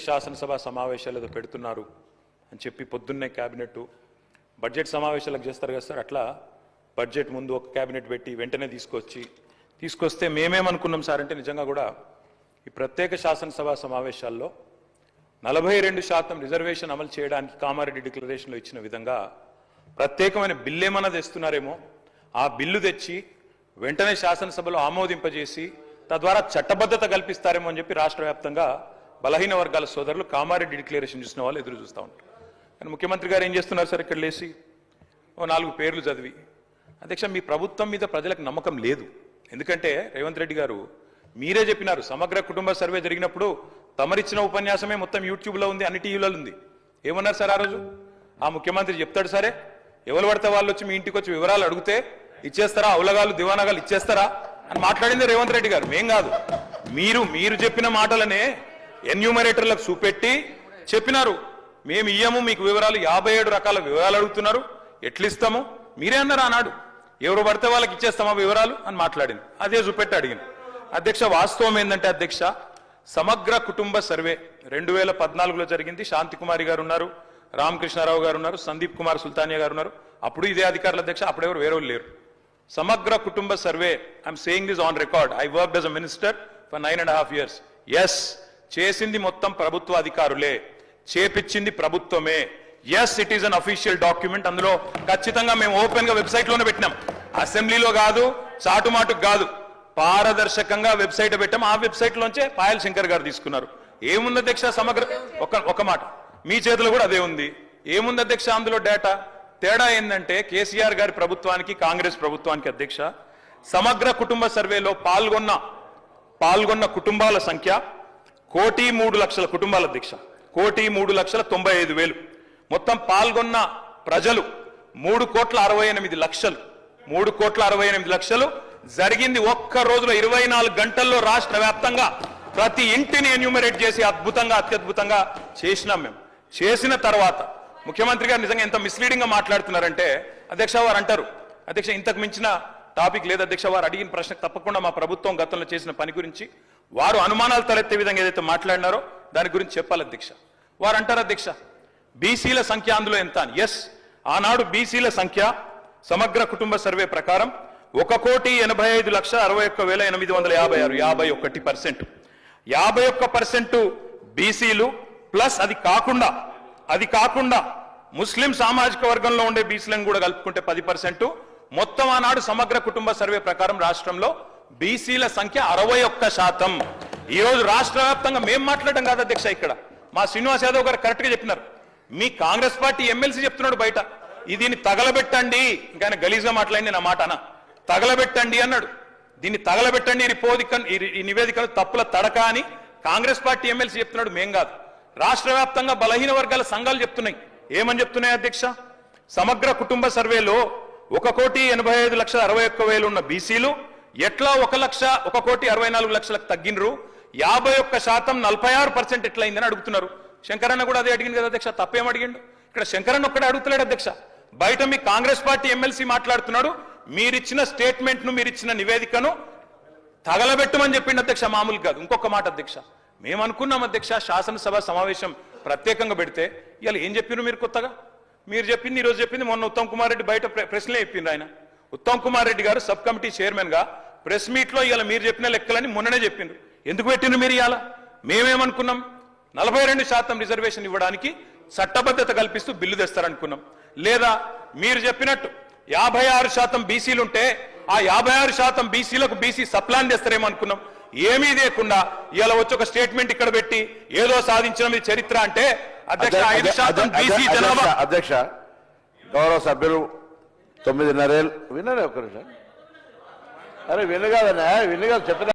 శాసనసభ సమావేశాలు ఏదో పెడుతున్నారు అని చెప్పి పొద్దున్నే క్యాబినెట్ బడ్జెట్ సమావేశాలకు చేస్తారు కదా సార్ అట్లా బడ్జెట్ ముందు ఒక క్యాబినెట్ పెట్టి వెంటనే తీసుకొచ్చి తీసుకొస్తే మేమేమనుకున్నాం సార్ అంటే నిజంగా కూడా ఈ ప్రత్యేక శాసనసభ సమావేశాల్లో నలభై రెండు శాతం రిజర్వేషన్ అమలు చేయడానికి కామారెడ్డి డిక్లరేషన్లో ఇచ్చిన విధంగా ప్రత్యేకమైన బిల్లు ఏమన్నా తెస్తున్నారేమో ఆ బిల్లు తెచ్చి వెంటనే శాసనసభలో ఆమోదింపజేసి తద్వారా చట్టబద్ధత కల్పిస్తారేమో అని చెప్పి రాష్ట్ర వ్యాప్తంగా బలహీన వర్గాల సోదరులు కామారెడ్డి డిక్లరేషన్ చూసిన వాళ్ళు ఎదురు చూస్తూ ఉంటారు. కానీ ముఖ్యమంత్రి గారు ఏం చేస్తున్నారు సార్ ఇక్కడ లేచి? ఓ నాలుగు పేర్లు చదివి. అధ్యక్ష మీ ప్రభుత్వం మీద ప్రజలకు నమ్మకం లేదు. ఎందుకంటే రేవంత్ రెడ్డి గారు మీరే చెప్పినారు సమగ్ర కుటుంబ సర్వే జరిగినప్పుడు తమరిచ్చిన ఉపన్యాసమే మొత్తం యూట్యూబ్లో ఉంది అన్ని టీవీలలో ఉంది. ఏమన్నారు సార్ ఆ రోజు? ఆ ముఖ్యమంత్రి చెప్తాడు సరే ఎవరు పడితే వాళ్ళు వచ్చి మీ ఇంటికి వచ్చి వివరాలు అడిగితే ఇచ్చేస్తారా? అవులగాలు దివానగాలు ఇచ్చేస్తారా? అని మాట్లాడింది రేవంత్ రెడ్డి గారు. మేం కాదు. మీరు మీరు చెప్పిన మాటలనే ఎన్యూమరేటర్లకు చూపెట్టి చెప్పినారు. మేము ఇయ్యము మీకు వివరాలు యాభై ఏడు రకాల వివరాలు అడుగుతున్నారు. ఎట్లిస్తాము? మీరే అన్నారు ఆనాడు. ఎవరు పడితే వాళ్ళకి ఇచ్చేస్తామా వివరాలు? అని మాట్లాడింది. అదే చూపెట్టి అడిగింది. అధ్యక్ష వాస్తవం ఏంటంటే అధ్యక్ష సమగ్ర కుటుంబ సర్వే రెండు వేల పద్నాలుగులో జరిగింది. శాంతి కుమారి గారు ఉన్నారు రామకృష్ణారావు గారు ఉన్నారు సందీప్ కుమార్ సుల్తానియా గారు ఉన్నారు. అప్పుడు ఇదే అధికారుల అధ్యక్ష అప్పుడు ఎవరు వేరే లేరు. సమగ్ర కుటుంబ survey I'm saying this on record I work as a minister for nine and half years as చేసింది మొత్తం ప్రభుత్వ అధికారులే చేపించింది ప్రభుత్వమే. As it is an official document అందులో ఖచ్చితంగా మేము ఓపెన్గా వెబ్సైట్లోనే పెట్టినాం. అసెంబ్లీలో కాదు చాటుమాటుకు కాదు. పారదర్శకంగా వెబ్సైట్ పెట్టాం. ఆ వెబ్సైట్ లోంచే పాయల్ శంకర్ గారు తీసుకున్నారు. ఏముంది అధ్యక్ష సమగ్ర ఒక ఒక మాట. మీ చేతిలో కూడా అదే ఉంది. ఏముంది అధ్యక్ష అందులో డేటా తేడా ఏంటంటే కేసీఆర్ గారి ప్రభుత్వానికి కాంగ్రెస్ ప్రభుత్వానికి అధ్యక్ష సమగ్ర కుటుంబ సర్వేలో పాల్గొన్న పాల్గొన్న కుటుంబాల సంఖ్య కోటి మూడు లక్షల కుటుంబాల దీక్ష. కోటి మూడు లక్షల తొంభై ఐదు వేలు. మొత్తం పాల్గొన్న ప్రజలు మూడు కోట్ల అరవై ఎనిమిది లక్షలు. మూడు కోట్ల అరవై ఎనిమిది లక్షలు. జరిగింది ఒక్క రోజులో ఇరవై నాలుగు గంటల్లో రాష్ట్ర వ్యాప్తంగా ప్రతి ఇంటిని ఎన్యూమరేట్ చేసి అద్భుతంగా అత్యద్భుతంగా చేసినాం మేము. చేసిన తర్వాత ముఖ్యమంత్రి గారు నిజంగా ఎంత మిస్లీడింగ్గా మాట్లాడుతున్నారంటే అధ్యక్ష వారు అంటారు. అధ్యక్ష ఇంతకు మించిన టాపిక్ లేదు అధ్యక్ష వారు అడిగిన ప్రశ్నకు తప్పకుండా మా ప్రభుత్వం గతంలో చేసిన పని గురించి వారు అనుమానాలు తలెత్తే విధంగా ఏదైతే మాట్లాడినారో దాని గురించి చెప్పాలి అధ్యక్ష. వారు అంటారు అధ్యక్ష బీసీల సంఖ్య అందులో ఎంత అని. ఎస్ ఆనాడు బీసీల సంఖ్య సమగ్ర కుటుంబ సర్వే ప్రకారం ఒక కోటి ఎనభై ఐదు లక్ష అరవై ఒక్క వేల ఎనిమిది వందల యాభై ఆరు యాభై ఒకటి పర్సెంట్. యాభై ఒక్క పర్సెంట్ బీసీలు ప్లస్ అది కాకుండా అది కాకుండా ముస్లిం సామాజిక వర్గంలో ఉండే బీసీలను కూడా కలుపుకుంటే పది పర్సెంట్ మొత్తం ఆనాడు సమగ్ర కుటుంబ సర్వే ప్రకారం రాష్ట్రంలో బీసీల సంఖ్య అరవై ఒక్క శాతం. ఈ రోజు రాష్ట్ర వ్యాప్తంగా మేము మాట్లాడడం కాదు అధ్యక్ష ఇక్కడ. మా శ్రీనివాస్ యాదవ్ గారు కరెక్ట్గా చెప్పినారు. మీ కాంగ్రెస్ పార్టీ ఎమ్మెల్సీ చెప్తున్నాడు బయట. దీన్ని తగలబెట్టండి. ఇంకా ఆయన గలీజ్గా మాట్లాడింది నా మాట తగలబెట్టండి అన్నాడు. దీన్ని తగలబెట్టండి ఈ రిపోదిక ఈ నివేదికను తప్పుల తడక అని కాంగ్రెస్ పార్టీ ఎమ్మెల్సీ చెప్తున్నాడు మేం కాదు. రాష్ట్ర వ్యాప్తంగా బలహీన వర్గాల సంఘాలు చెప్తున్నాయి. ఏమని చెప్తున్నాయి అధ్యక్ష? సమగ్ర కుటుంబ సర్వేలో ఒక కోటి ఎనభై ఐదు లక్షల అరవై ఒక్క వేలు ఉన్న బీసీలు ఎట్లా ఒక లక్ష ఒక కోటి అరవై నాలుగు లక్షలకు తగ్గినరు? యాభై ఒక్క శాతం నలభై ఆరు పర్సెంట్ ఎట్లయిందని అడుగుతున్నారు. శంకరన్న కూడా అదే అడిగింది కదా అధ్యక్ష తప్పేం అడిగిండు? ఇక్కడ శంకరన్న ఒక్కడే అడుగుతలేడు అధ్యక్ష. బయట మీ కాంగ్రెస్ పార్టీ ఎమ్మెల్సీ మాట్లాడుతున్నాడు మీరిచ్చిన స్టేట్మెంట్ను మీరిచ్చిన నివేదికను తగలబెట్టమని చెప్పిండు అధ్యక్ష మామూలు కాదు. ఇంకొక మాట అధ్యక్ష మేము అనుకున్నాం అధ్యక్ష శాసనసభ సమావేశం ప్రత్యేకంగా పెడితే ఇలా ఏం చెప్పినారు మీరు కొత్తగా? మీరు చెప్పింది ఈరోజు చెప్పింది మొన్న ఉత్తమ్ కుమార్ రెడ్డి బయట ప్రశ్నలే చెప్పింది ఆయన. ఉత్తమ్ కుమార్ రెడ్డి గారు సబ్ కమిటీ చైర్మన్గా ప్రెస్ మీట్లో ఇవాళ మీరు చెప్పిన లెక్కలని మొన్ననే చెప్పిండ్రు. ఎందుకు పెట్టిండ్రు మీరు ఇవాళ? మేమేమనుకున్నాం? నలభై రెండు శాతం రిజర్వేషన్ ఇవ్వడానికి చట్టబద్ధత కల్పిస్తూ బిల్లు తెస్తారనుకున్నాం. లేదా మీరు చెప్పినట్టు యాభై ఆరు శాతం బీసీలుంటే ఆ యాభై ఆరు శాతం బీసీలకు బీసీ సప్లాన్ తెస్తారేమో అనుకున్నాం. ఏమీ లేకుండా ఇలా వచ్చి ఒక స్టేట్మెంట్ ఇక్కడ పెట్టి ఏదో సాధించిన చరిత్ర అంటే అధ్యక్ష గౌరవ సభ్యులు తొమ్మిదిన్నరేళ్ళు వినరే ఒక్క నిమిషం. అరే వినగాదన్నా వినగా చెప్పిన